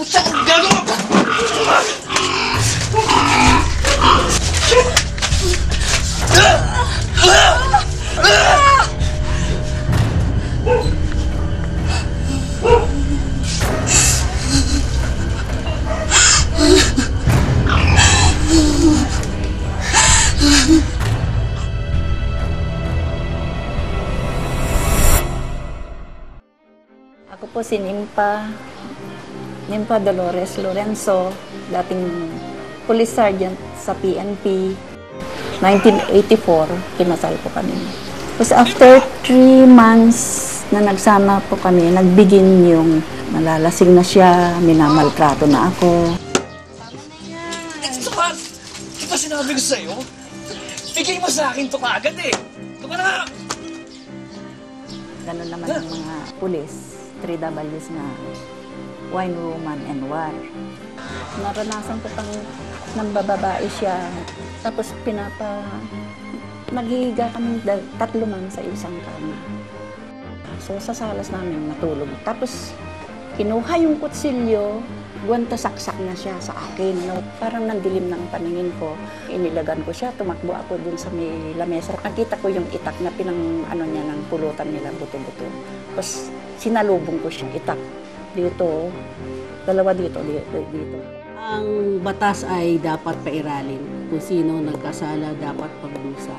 Puta, gago! Ako po si Nimpa, Nimpa Dolores Lorenzo, dating police sergeant sa PNP. 1984, kinasal po kami. Tapos after three months na nagsama po kami, nagbigin yung nalalasing na siya, minamaltrato na ako. Ito ba? Di ba sinabi ko sa'yo? Bigay mo sa akin to kaagad eh. Ito ka na! Ganun naman ang mga pulis, 3Ws na wine woman and war. Naranasan ko pang nambababae siya. Tapos pinapa... Naghihiga kami tatlo man sa isang kama. So sa salas namin matulog. Tapos kinuha yung kutsilyo, guwanta saksak na siya sa akin. No? Parang nandilim ng paningin ko. Inilagan ko siya, tumakbo ako dun sa may lamesa. Nakita ko yung itak na pinang ano niya ng pulutan nila, buto-buto. Tapos sinalubong ko siya, itak. Dito, dalawa dito, dito, dito. Ang batas ay dapat pairalin. Kung sino nagkasala, dapat pagdusa.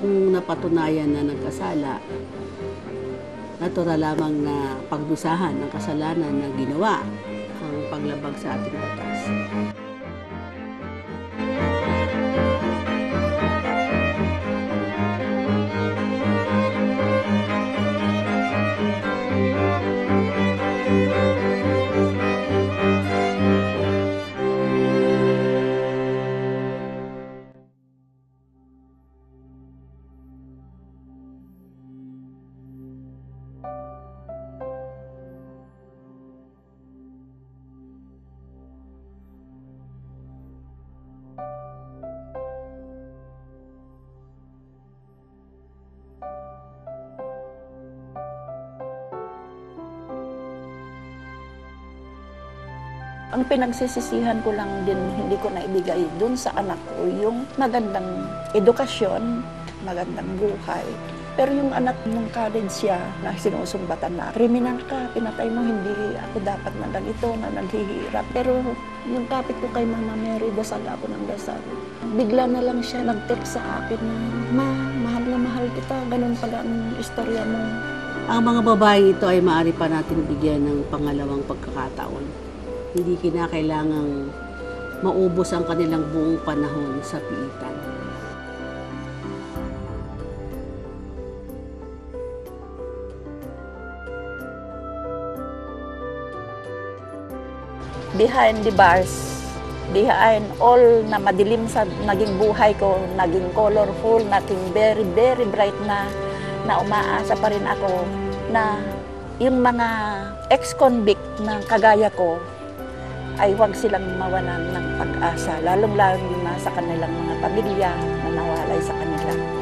Kung napatunayan na nagkasala, natural lamang na pagdusahan ng kasalanan na ginawa ang paglabag sa ating batas. Ang pinagsisisihan ko lang din, hindi ko naibigay dun sa anak ko, yung magandang edukasyon, magandang buhay. Pero yung anak ng college siya na sinusumbatan na, kriminal ka, pinatay mo, hindi ako dapat na ganito, na naghihirap. Pero yung kapit ko kay Mama Mary, dasal ako ng dasal. Bigla na lang siya nag-text sa akin na, Ma, mahal na mahal kita, ganun pala ang istorya mo. Ang mga babae ito ay maaari pa natin bigyan ng pangalawang pagkakataon. Hindi kinakailangang maubos ang kanilang buong panahon sa piitan. behind the bars, behind all na madilim sa naging buhay ko, naging colorful, naging very, very bright na, na umaasa pa rin ako na yung mga ex-convict na kagaya ko ay huwag silang mawalan ng pag-asa, lalong-lalo na sa kanilang mga pamilya na nawalay sa kanila.